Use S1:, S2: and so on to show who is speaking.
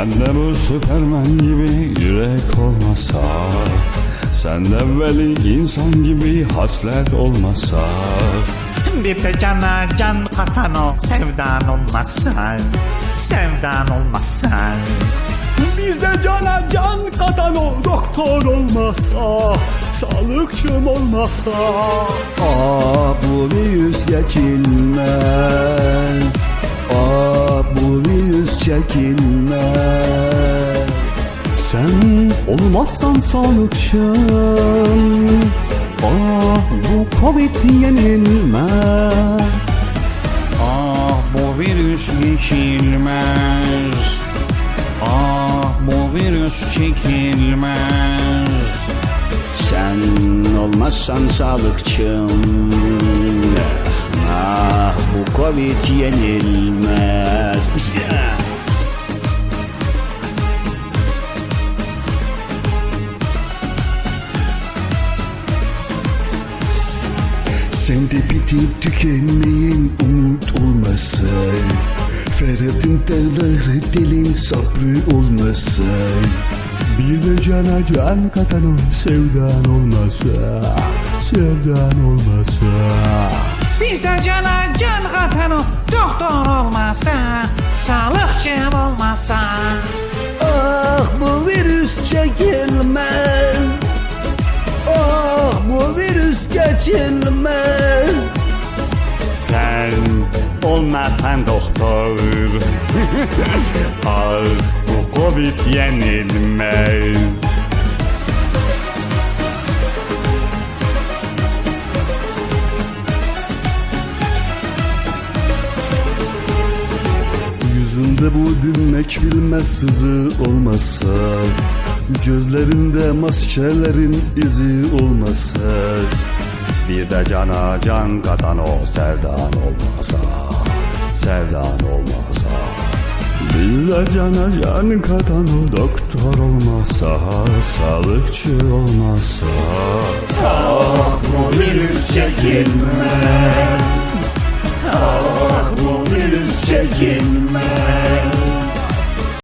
S1: Sende bu süpermen gibi yürek olmasa Sende veli insan gibi haslet olmasa.
S2: Bir de cana can katan o sevdan olmazsa Sevdan olmazsa
S1: Bizde cana can katan o doktor olmasa Sağlıkçım olmasa. Ah bu virüs geçilmez olmazsan sağlıkçım Ah bu covid yenilmez.
S2: Ah bu virüs geçilmez. Ah bu virüs çekilmez.
S1: Sen olmazsan sağlıkçım Ah bu covid yenilmez
S3: Sende bitip tükenmeyen umut olmasa Ferhat'ın dağları delin sabrı olmasa
S1: Bir de cana can katan o sevdan olmasa Sevdan olmasa
S2: Bizde cana can katan o doktor olmazsa Sağlıkçı olmazsa.
S3: Ah bu virüs çekilmez geçilmez
S1: Sen olmasan doktor. Ah bu covid yenilmez.
S3: Yüzünde bu dinmek bilmez sızı olmasa Gözlerinde maskerlerin izi olmasa
S1: bir de cana can katan o sevdan olmasa Sevdan olmasa. Bir de cana can katan o doktor olmasa Sağlıkçı olmasa.
S2: Ah bu virüs çekinme Ah bu virüs çekinme